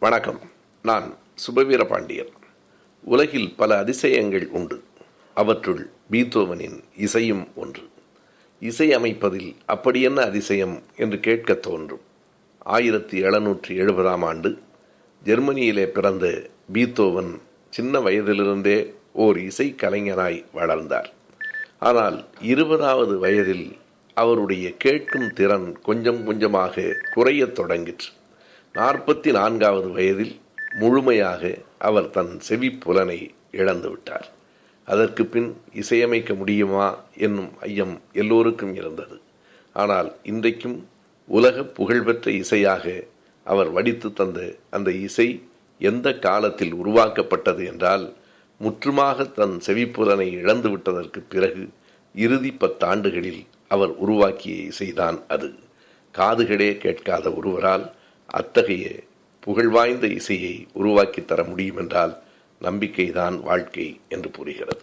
வணக்கம். நான் சுபவீர பாண்டியன். உலகில் பல அதிசயங்கள் உண்டு. அவற்றுள் பீத்தோவனின் இசையும் ஒன்று. இசை அமைப்பதில் அப்படி என்ன அதிசயம் என்று கேட்கத் தோன்றும். ஆயிரத்தி எழுநூற்றி எழுபதாம் ஆண்டு ஜெர்மனியிலே பிறந்த பீத்தோவன் சின்ன வயதிலிருந்தே ஓர் இசை கலைஞராய் வளர்ந்தார். ஆனால் இருபதாவது வயதில் அவருடைய கேட்கும் திறன் கொஞ்சம் கொஞ்சமாக குறையத் தொடங்கிற்று. நாற்பத்தி நான்காவது வயதில் முழுமையாக அவர் தன் செவிப்புலனை இழந்து விட்டார். அதற்கு பின் இசையமைக்க முடியுமா என்னும் ஐயம் எல்லோருக்கும் இருந்தது. ஆனால் இன்றைக்கும் உலக புகழ்பெற்ற இசையாக அவர் வடித்து தந்த அந்த இசை எந்த காலத்தில் உருவாக்கப்பட்டது என்றால் முற்றுமாக தன் செவிப்புலனை இழந்து விட்டதற்கு பிறகு இறுதி பத்தாண்டுகளில் அவர் உருவாக்கிய இசைதான் அது. காதுகளே கேட்காத ஒருவரால் அத்தகைய புகழ்வாய்ந்த இசையை உருவாக்கித் தர முடியும் என்றால் நம்பிக்கைதான் வாழ்க்கை என்று கூறுகிறது.